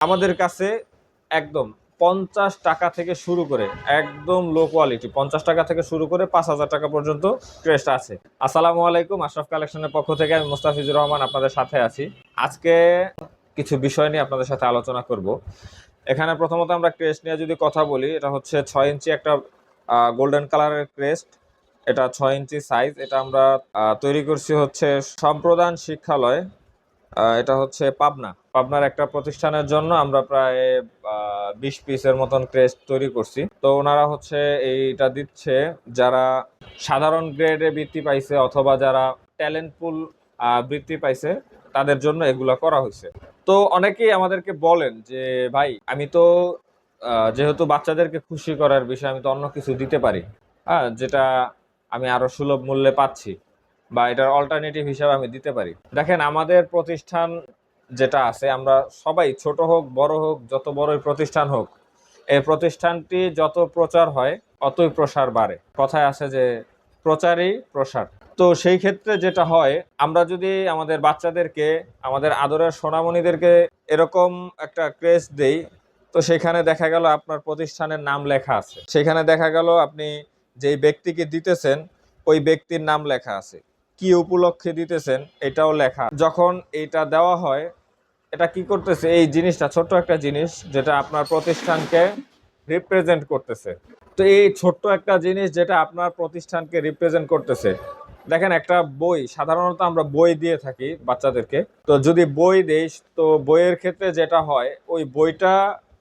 আমাদের কাছে একদম পঞ্চাশ টাকা থেকে শুরু করে একদম লো কোয়ালিটি পঞ্চাশ টাকা থেকে শুরু করে পাঁচ হাজার টাকা পর্যন্ত ক্রেস্ট আছে। আসসালামু আলাইকুম, আশরাফ কালেকশনের পক্ষ থেকে আমি মোস্তাফিজুর রহমান আপনাদের সাথে আছি। আজকে কিছু বিষয় নিয়ে আপনাদের সাথে আলোচনা করব। এখানে প্রথমত আমরা ক্রেস্ট নিয়ে যদি কথা বলি, এটা হচ্ছে ছয় ইঞ্চি একটা গোল্ডেন কালারের ক্রেস্ট এটা ছয় ইঞ্চি সাইজ এটা আমরা তৈরি করছি হচ্ছে সম্প্রদান শিক্ষালয় এটা হচ্ছে পাবনা। পাবনার একটা প্রতিষ্ঠানের জন্য আমরা প্রায় বিশ পিসের মতন ক্রেস্ট তৈরি করছি। তো ওনারা হচ্ছে এইটা দিচ্ছে, যারা সাধারণ গ্রেডে বৃত্তি পাইছে অথবা যারা ট্যালেন্টফুল বৃত্তি পাইছে, তাদের জন্য এগুলা করা হয়েছে তো অনেকেই আমাদেরকে বলেন যে, ভাই, আমি তো যেহেতু বাচ্চাদেরকে খুশি করার বিষয়ে, আমি তো অন্য কিছু দিতে পারি। হ্যাঁ যেটা আমি আরও সুলভ মূল্যে পাচ্ছি। বা এটার অল্টারনেটিভ হিসাবে আমি দিতে পারি। দেখেন, আমাদের প্রতিষ্ঠান যেটা আছে, আমরা সবাই ছোট হোক, বড় হোক, যত বড়ই প্রতিষ্ঠান হোক, এই প্রতিষ্ঠানটি যত প্রচার হয়, অতই প্রসার বাড়ে। কথায় আছে যে, প্রচারই প্রসার। তো সেই ক্ষেত্রে যেটা হয়, আমরা যদি আমাদের বাচ্চাদেরকে, আমাদের আদরের সোনামণিদেরকে এরকম একটা ক্রেজ দেই, তো সেখানে দেখা গেল আপনার প্রতিষ্ঠানের নাম লেখা আছে। সেখানে দেখা গেল আপনি যেই ব্যক্তিকে দিতেছেন, ওই ব্যক্তির নাম লেখা আছে। কি উপলক্ষে দিতেছেন এটাও লেখা। যখন এটা দেওয়া হয়, এটা কি করতেছে? এই জিনিসটা, ছোট্ট একটা জিনিস যেটা আপনার প্রতিষ্ঠানকে রিপ্রেজেন্ট করতেছে। তো এই ছোট্ট একটা জিনিস যেটা আপনার প্রতিষ্ঠানকে রিপ্রেজেন্ট করতেছে। দেখেন একটা বই, সাধারণত আমরা বই দিয়ে থাকি বাচ্চাদেরকে। তো যদি বই দেই, তো বইয়ের ক্ষেত্রে যেটা হয়, ওই বইটা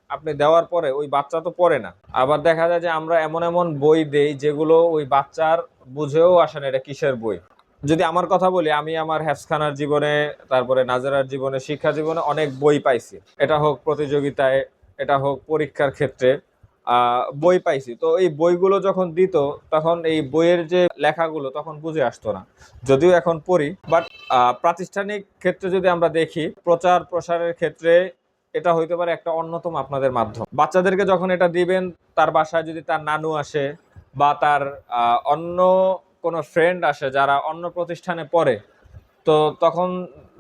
আপনি দেওয়ার পরে ওই বাচ্চা তো পড়ে না। আবার দেখা যায় যে আমরা এমন এমন বই দেই যেগুলো ওই বাচ্চার বুঝেও আসে না, এটা কিসের বই? যদি আমার কথা বলি, আমি আমার হ্যাফসখানার জীবনে, তারপরে নাজারার জীবনে, শিক্ষা জীবনে অনেক বই পাইছি। এটা হোক প্রতিযোগিতায়, এটা হোক পরীক্ষার ক্ষেত্রে বই পাইছি। তো এই বইগুলো যখন দিত, তখন এই বইয়ের যে লেখাগুলো তখন বুঝে আসতো না। যদিও এখন পড়ি বাট প্রাতিষ্ঠানিক ক্ষেত্রে যদি আমরা দেখি, প্রচার প্রসারের ক্ষেত্রে এটা হইতে পারে একটা অন্যতম আপনাদের মাধ্যম। বাচ্চাদেরকে যখন এটা দিবেন, তার বাসায় যদি তার নানু আসে বা তার অন্য কোনো ফ্রেন্ড আসে যারা অন্য প্রতিষ্ঠানে পড়ে, তো তখন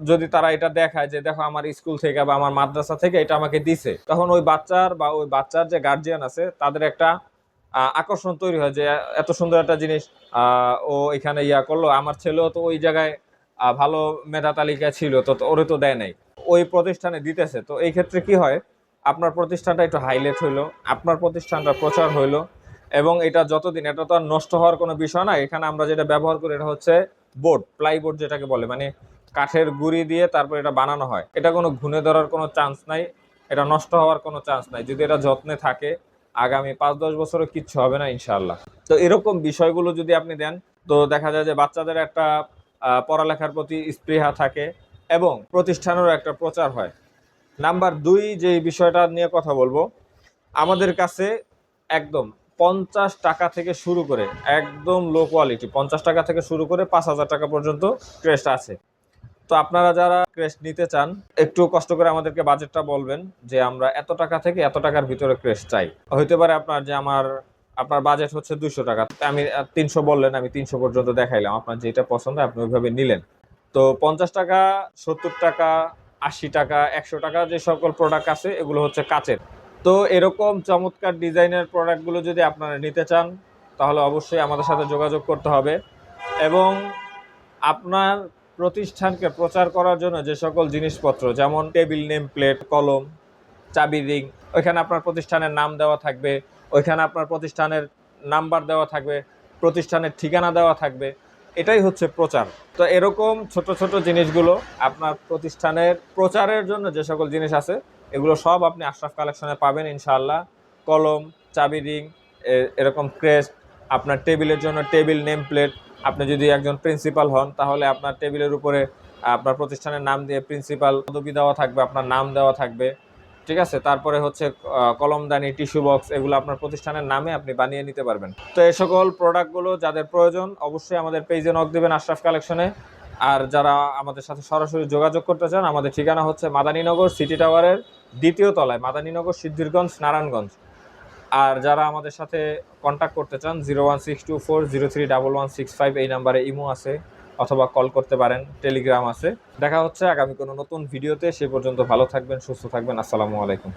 যদি তারা এটা দেখায় যে দেখো আমার স্কুল থেকে বা আমার মাদ্রাসা থেকে এটা আমাকে দিছে, তখন ওই বাচ্চার বা ওই বাচ্চার যে গার্জিয়ান আছে, তাদের একটা আকর্ষণ তৈরি হয় যে এত সুন্দর একটা জিনিস ও এখানে ইয়া করল, আমার ছেলেও তো ওই জায়গায় ভালো মেধা তালিকা ছিল, তো ওরে তো দেয় নাই। ওই প্রতিষ্ঠানে দিতেছে, তো এই ক্ষেত্রে কি হয়, আপনার প্রতিষ্ঠানটা একটু হাইলাইট হইল, আপনার প্রতিষ্ঠানটা প্রচার হইল এবং এটা যতদিন, এটা তো আর নষ্ট হওয়ার কোনো বিষয় না। এখানে আমরা যেটা ব্যবহার করি, এটা হচ্ছে বোর্ড প্লাইবোর্ড যেটাকে বলে। মানে কাঠের গুঁড়ি দিয়ে তারপর এটা বানানো হয়। এটা কোনো ঘুণে ধরার কোনো চান্স নাই। এটা নষ্ট হওয়ার কোনো চান্স নাই। যদি এটা যত্নে থাকে, আগামী পাঁচ দশ বছরও কিচ্ছু হবে না ইনশাল্লাহ তো এরকম বিষয়গুলো যদি আপনি দেন, তো দেখা যায় যে বাচ্চাদের একটা পড়ালেখার প্রতি স্পৃহা থাকে এবং প্রতিষ্ঠানেরও একটা প্রচার হয়। নাম্বার দুই যে বিষয়টা নিয়ে কথা বলব, আমাদের কাছে একদম পঞ্চাশ টাকা থেকে শুরু করে একদম লো কোয়ালিটি পঞ্চাশ টাকা থেকে শুরু করে পাঁচ হাজার টাকা পর্যন্ত ক্রেস্ট আছে। তো আপনারা যারা ক্রেস্ট নিতে চান, একটু কষ্ট করে আমাদেরকে বাজেটটা বলবেন যে আমরা এত টাকা থেকে এত টাকার ভিতরে ক্রেস্ট চাই। হইতে পারে আপনার যে আমার, আপনার বাজেট হচ্ছে দুশো টাকা। আমি তিনশো বললেন, আমি তিনশো পর্যন্ত দেখাইলাম। আপনার যেটা পছন্দ, আপনি ওইভাবে নিলেন। তো পঞ্চাশ টাকা, সত্তর টাকা, আশি টাকা, একশো টাকা যে সকল প্রোডাক্ট আছে, এগুলো হচ্ছে কাচের। তো এরকম চমৎকার ডিজাইনের প্রোডাক্টগুলো যদি আপনারা নিতে চান, তাহলে অবশ্যই আমাদের সাথে যোগাযোগ করতে হবে। এবং আপনার প্রতিষ্ঠানকে প্রচার করার জন্য যে সকল জিনিসপত্র, যেমন টেবিল নেম প্লেট কলম, চাবি, রিং, ওইখানে আপনার প্রতিষ্ঠানের নাম দেওয়া থাকবে, ওইখানে আপনার প্রতিষ্ঠানের নাম্বার দেওয়া থাকবে, প্রতিষ্ঠানের ঠিকানা দেওয়া থাকবে। এটাই হচ্ছে প্রচার। তো এরকম ছোট ছোট জিনিসগুলো আপনার প্রতিষ্ঠানের প্রচারের জন্য যে সকল জিনিস আছে, এগুলো সব আপনি আশরাফ কালেকশনে পাবেন, ইনশাআল্লাহ। কলম, চাবি, রিং এরকম ক্রেস্ট আপনার টেবিলের জন্য টেবিল নেম প্লেট আপনি যদি একজন প্রিন্সিপাল হন, তাহলে আপনার টেবিলের উপরে আপনার প্রতিষ্ঠানের নাম দিয়ে প্রিন্সিপাল পদবি দেওয়া থাকবে, আপনার নাম দেওয়া থাকবে। ঠিক আছে? তারপরে হচ্ছে কলমদানি, টিস্যু বক্স এগুলো আপনার প্রতিষ্ঠানের নামে আপনি বানিয়ে নিতে পারবেন। তো এই সকল প্রোডাক্টগুলো যাদের প্রয়োজন, অবশ্যই আমাদের পেজে নক দেবেন আশরাফ কালেকশনে আর যারা আমাদের সাথে সরাসরি যোগাযোগ করতে চান, আমাদের ঠিকানা হচ্ছে মাদানীনগর সিটি টাওয়ারের দ্বিতীয় তলায়, মাদানীনগর সিদ্ধিরগঞ্জ, নারায়ণগঞ্জ। আর যারা আমাদের সাথে কন্ট্যাক্ট করতে চান zero one six two four zero three double one six five এই নাম্বারে ইমো আছে। অথবা কল করতে পারেন টেলিগ্রাম আছে। দেখা হচ্ছে আগামী কোনো নতুন ভিডিওতে। সে পর্যন্ত ভালো থাকবেন, সুস্থ থাকবেন। আসসালামু আলাইকুম।